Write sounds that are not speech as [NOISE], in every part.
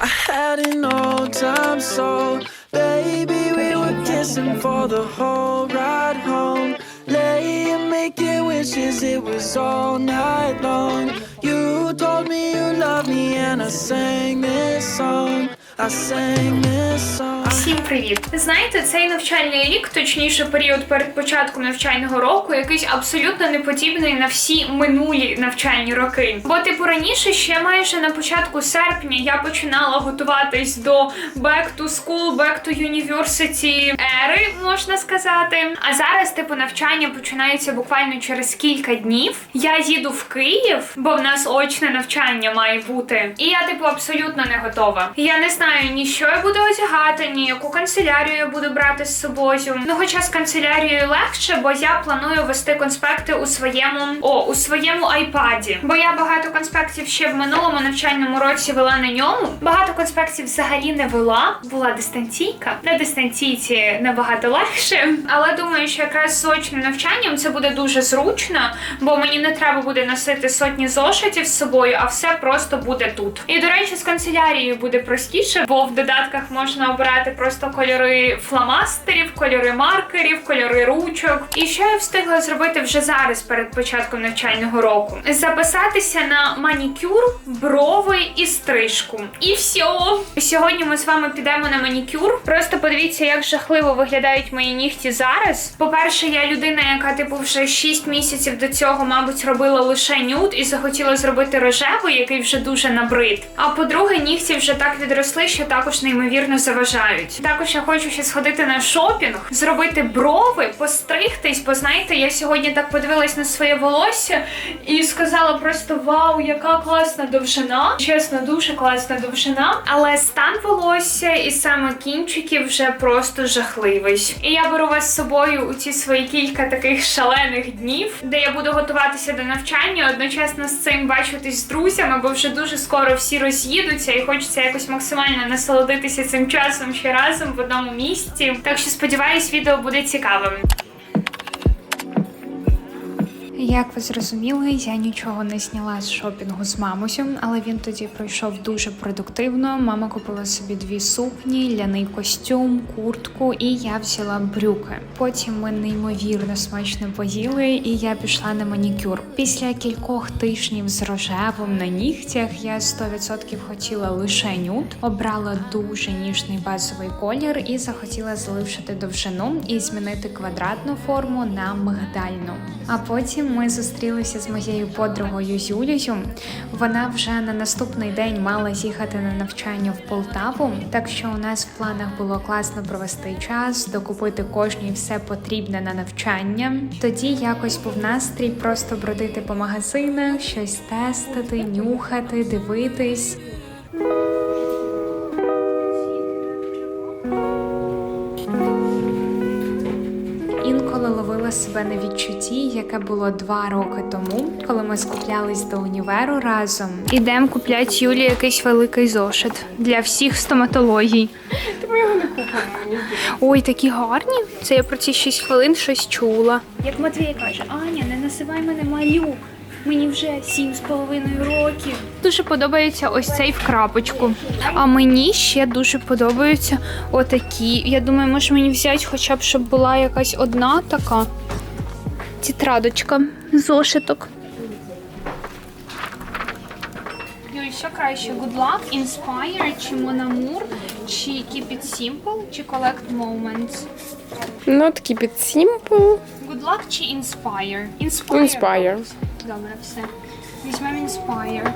I had an old time soul. Baby, we were kissing for the whole ride home. Laying, making wishes, it was all night long. You told me you loved me, and I sang this song. I sang this song. Всім привіт! Знаєте, цей навчальний рік, точніше період перед початком навчального року, якийсь абсолютно не подібний на всі минулі навчальні роки. Бо, типу, раніше ще майже на початку серпня я починала готуватись до back to school, back to university ери, можна сказати. А зараз, типу, навчання починається буквально через кілька днів. Я їду в Київ, бо в нас очне навчання має бути. І я, типу, абсолютно не готова. Я не знаю ні що я буду одягати, ні яку канцелярію я буду брати з собою. Ну, хоча з канцелярією легше, бо я планую вести конспекти у своєму о, у своєму айпаді. Бо я багато конспектів ще в минулому навчальному році вела на ньому. Багато конспектів взагалі не вела. Була дистанційка. На дистанційці набагато легше. Але думаю, що якраз з очним навчанням це буде дуже зручно, бо мені не треба буде носити сотні зошитів з собою, а все просто буде тут. І до речі, з канцелярією буде простіше, бо в додатках можна обирати просто кольори фломастерів, кольори маркерів, кольори ручок. І що я встигла зробити вже зараз перед початком навчального року? Записатися на манікюр, брови і стрижку. І все. Сьогодні ми з вами підемо на манікюр. Просто подивіться, як жахливо виглядають мої нігті зараз. По-перше, я людина, яка типу вже 6 місяців до цього, мабуть, робила лише нюд і захотіла зробити рожевий, який вже дуже набрид. А по-друге, нігті вже так відросли, що також неймовірно заважають. Також я хочу ще сходити на шопінг, зробити брови, постригтись, бо знаєте, я сьогодні так подивилась на своє волосся і сказала просто вау, яка класна довжина. Чесно, дуже класна довжина. Але стан волосся і саме кінчиків вже просто жахливий. І я беру вас з собою у ці свої кілька таких шалених днів, де я буду готуватися до навчання, одночасно з цим бачитись з друзями, бо вже дуже скоро всі роз'їдуться, і хочеться якось максимально насолодитися цим часом ще разом в одному місці. Так що сподіваюсь, відео буде цікавим. Як ви зрозуміли, я нічого не зняла з шопінгу з мамусем, але він тоді пройшов дуже продуктивно. Мама купила собі дві сукні, ляний костюм, куртку, і я взяла брюки. Потім ми неймовірно смачно поїли, і я пішла на манікюр. Після кількох тижнів з рожевим на нігтях я 100% хотіла лише нюд, обрала дуже ніжний базовий колір і захотіла залишити довжину і змінити квадратну форму на мигдальну. А потім ми зустрілися з моєю подругою Юлією. Вона вже на наступний день мала їхати на навчання в Полтаву. Так що у нас в планах було класно провести час, докупити кожній все потрібне на навчання. Тоді якось був настрій просто бродити по магазинах, щось тестити, нюхати, дивитись. На відчутті, яке було два роки тому, коли ми скуплялись до універу разом. Ідемо купляти Юлі якийсь великий зошит для всіх стоматологій. Ой, такі гарні. Це я про ці 6 хвилин щось чула. Як Матвій каже, Аня, не називай мене малюк. Мені вже сім з половиною років. Дуже подобається ось цей в крапочку. А мені ще дуже подобаються отакі. Я думаю, може мені взяти, хоча б щоб була якась одна така тетрадочка, зошиток. Юль, що краще? Good luck, inspire, чи Mon Amour, чи Keep it simple, чи Collect Moments? Not keep it simple. Good luck чи Inspire? Inspire. Inspire. Добре, все. Візьмемо Inspire.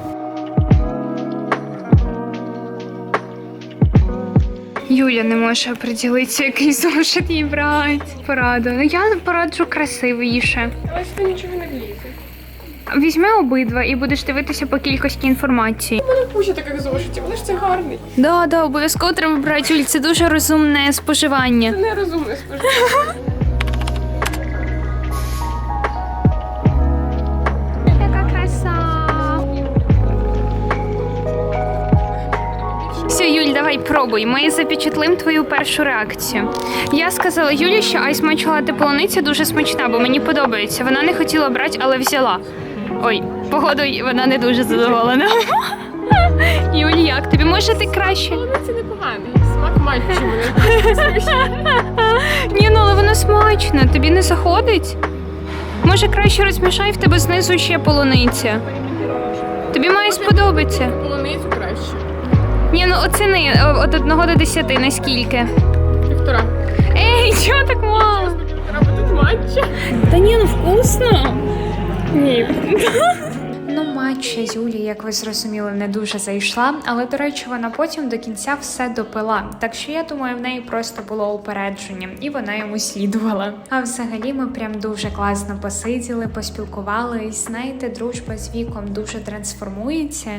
Юля не може приділитися, який зошит їй брати. Пораду. Ну я пораджу красивіше. Але це нічого не влізе. Візьми обидва і будеш дивитися по кількості інформації. Не куча таких зошитів, але ж це гарний. Да, да, обов'язково треба брати Юль. Це дуже розумне споживання. Це розумне споживання. [LAUGHS] давай пробуй. Ми запечатлим твою першу реакцію. Я сказала Юлі, що айс мочолати полуниця дуже смачна, бо мені подобається. Вона не хотіла брати, але взяла. Ой, погодою вона не дуже задоволена. [LAUGHS] Юлі, як тобі може ти краще? Ну, це непоганий. Смак матчі. [LAUGHS] Ні, ну але воно смачно, тобі не заходить? Може краще розмішай в тебе знизу ще полуниця. Тобі має сподобатися. Полуницю краще. Ні, ну оціни від 1 до 10 наскільки. Півтора. Ей, чого так мало? Та ні, ну вкусно. Ні. [LAUGHS] З Юлі, як ви зрозуміли, не дуже зайшла, але до речі, вона потім до кінця все допила. Так що я думаю, в неї просто було упередження, і вона йому слідувала. А взагалі, ми прям дуже класно посиділи, поспілкувались. Знаєте, дружба з віком дуже трансформується.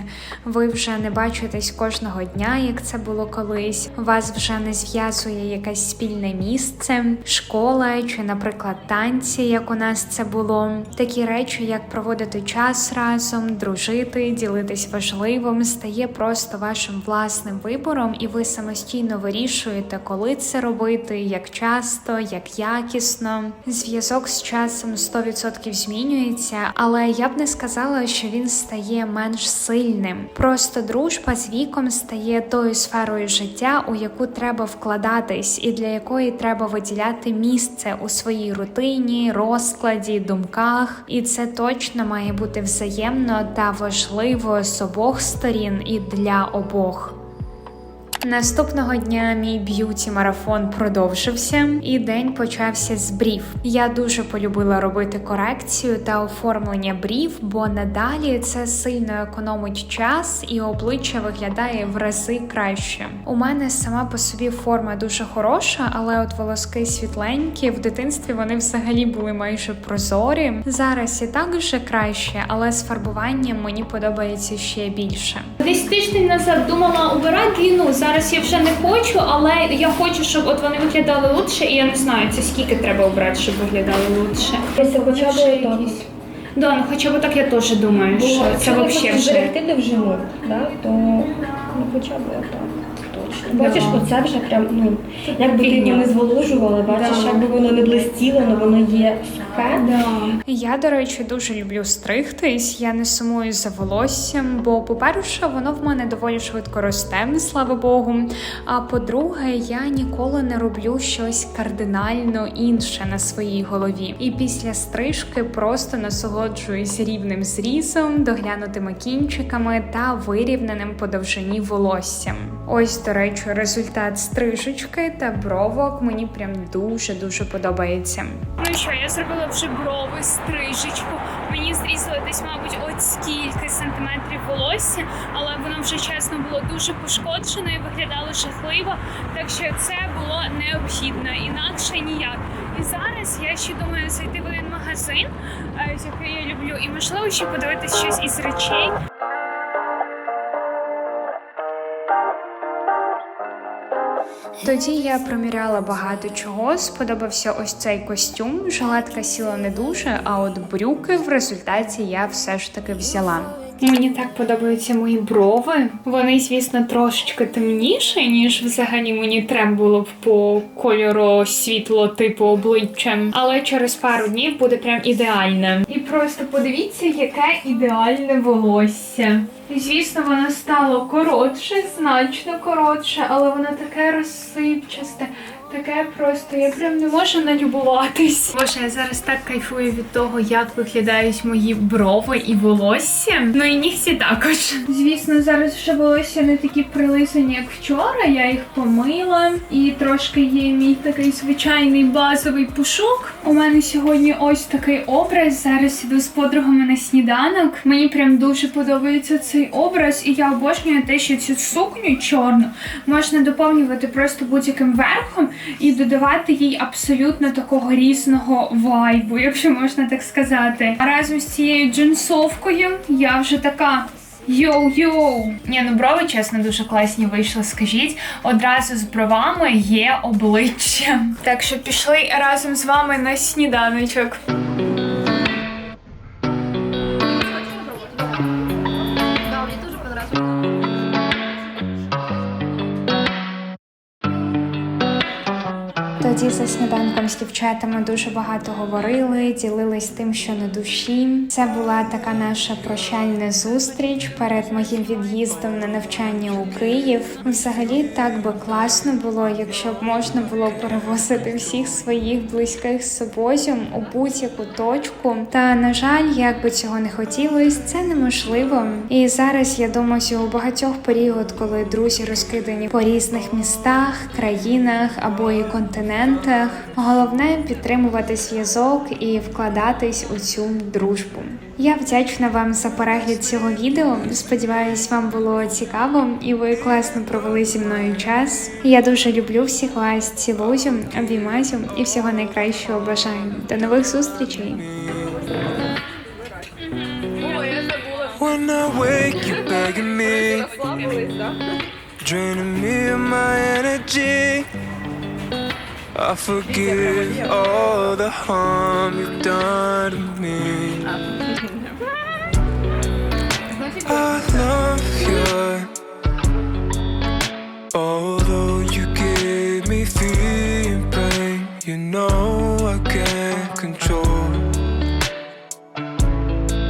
Ви вже не бачитесь кожного дня, як це було колись. Вас вже не зв'язує якесь спільне місце, школа чи, наприклад, танці, як у нас це було. Такі речі, як проводити час разом, дружити, ділитись важливим, стає просто вашим власним вибором, і ви самостійно вирішуєте, коли це робити, як часто, як якісно. Зв'язок з часом 100% змінюється, але я б не сказала, що він стає менш сильним. Просто дружба з віком стає тою сферою життя, у яку треба вкладатись, і для якої треба виділяти місце у своїй рутині, розкладі, думках. І це точно має бути взаємно та важливо з обох сторін і для обох. Наступного дня мій б'юті марафон продовжився, і день почався з брів. Я дуже полюбила робити корекцію та оформлення брів, бо надалі це сильно економить час і обличчя виглядає в рази краще. У мене сама по собі форма дуже хороша, але от волоски світленькі в дитинстві вони взагалі були майже прозорі. Зараз і так вже краще, але з фарбуванням мені подобається ще більше. Десь тиждень назад думала обирати длину. Зараз я вже не хочу, але я хочу, щоб от вони виглядали лучше, і я не знаю, це скільки треба обрати, щоб виглядали лучше. Це хоча б якісь. Да, ну хоча б так я теж думаю, що це якщо взагалі вже. зберегти довжину, да, то ну, хоча б так. Бачиш, Да. оце вже прям, ну, якби ти не зволожувала, бачиш, Да. якби воно не блистіло, але воно є сухе. Да. Я, до речі, дуже люблю стригтись. Я не сумую за волоссям, бо, по-перше, воно в мене доволі швидко росте, слава Богу. А по-друге, я ніколи не роблю щось кардинально інше на своїй голові. І після стрижки просто насолоджуюсь рівним зрізом, доглянутими кінчиками та вирівненим по довжині волоссям. Ось, до речі, результат стрижечки та бровок мені прям дуже дуже подобається. Ну що, я зробила вже брови, стрижечку. Мені зрізали десь, мабуть, от скільки сантиметрів волосся, але воно вже чесно було дуже пошкоджено і виглядало жахливо. Так що це було необхідно, інакше ніяк. І зараз я ще думаю зайти в один магазин, е, який я люблю, і можливо ще подивитись щось із речей. Тоді я проміряла багато чого. Сподобався ось цей костюм. Жилетка сіла не дуже, а от брюки в результаті я все ж таки взяла. Мені так подобаються мої брови. Вони, звісно, трошечки темніші, ніж взагалі мені треба було б по кольору світло типу обличчя. Але через пару днів буде прям ідеальне. І просто подивіться, яке ідеальне волосся. Звісно, воно стало коротше, значно коротше, але воно таке розсипчасте. Таке просто, я прям не можу налюбуватись. Боже, я зараз так кайфую від того, як виглядають мої брови і волосся. Ну і нігті також. Звісно, зараз вже волосся не такі прилизані, як вчора. Я їх помила, і трошки є мій такий звичайний базовий пушок. У мене сьогодні ось такий образ. Зараз іду з подругами на сніданок. Мені прям дуже подобається цей образ, і я обожнюю те, що цю сукню чорну можна доповнювати просто будь-яким верхом і додавати їй абсолютно такого різного вайбу, якщо можна так сказати. А разом з цією джинсовкою я вже така. Йоу-йоу! Ні, ну брови, чесно, дуже класні вийшли, скажіть. Одразу з бровами є обличчя. Так що пішли разом з вами на сніданочок. Тоді за сніданком з дівчатами дуже багато говорили, ділились тим, що на душі. Це була така наша прощальна зустріч перед моїм від'їздом на навчання у Київ. Взагалі так би класно було, якщо б можна було перевозити всіх своїх близьких з собою у будь-яку точку. Та на жаль, як би цього не хотілося, це неможливо. І зараз я думаю, що у багатьох період, коли друзі розкидані по різних містах, країнах або і континентах, головне підтримувати зв'язок і вкладатись у цю дружбу. Я вдячна вам за перегляд цього відео. Сподіваюсь, вам було цікаво і ви класно провели зі мною час. Я дуже люблю всіх вас, цілую, обіймаю і всього найкращого бажаю. До нових зустрічей! When I wake, you begging me, draining me of my energy. I forgive all the harm you've done to me. I love you. Although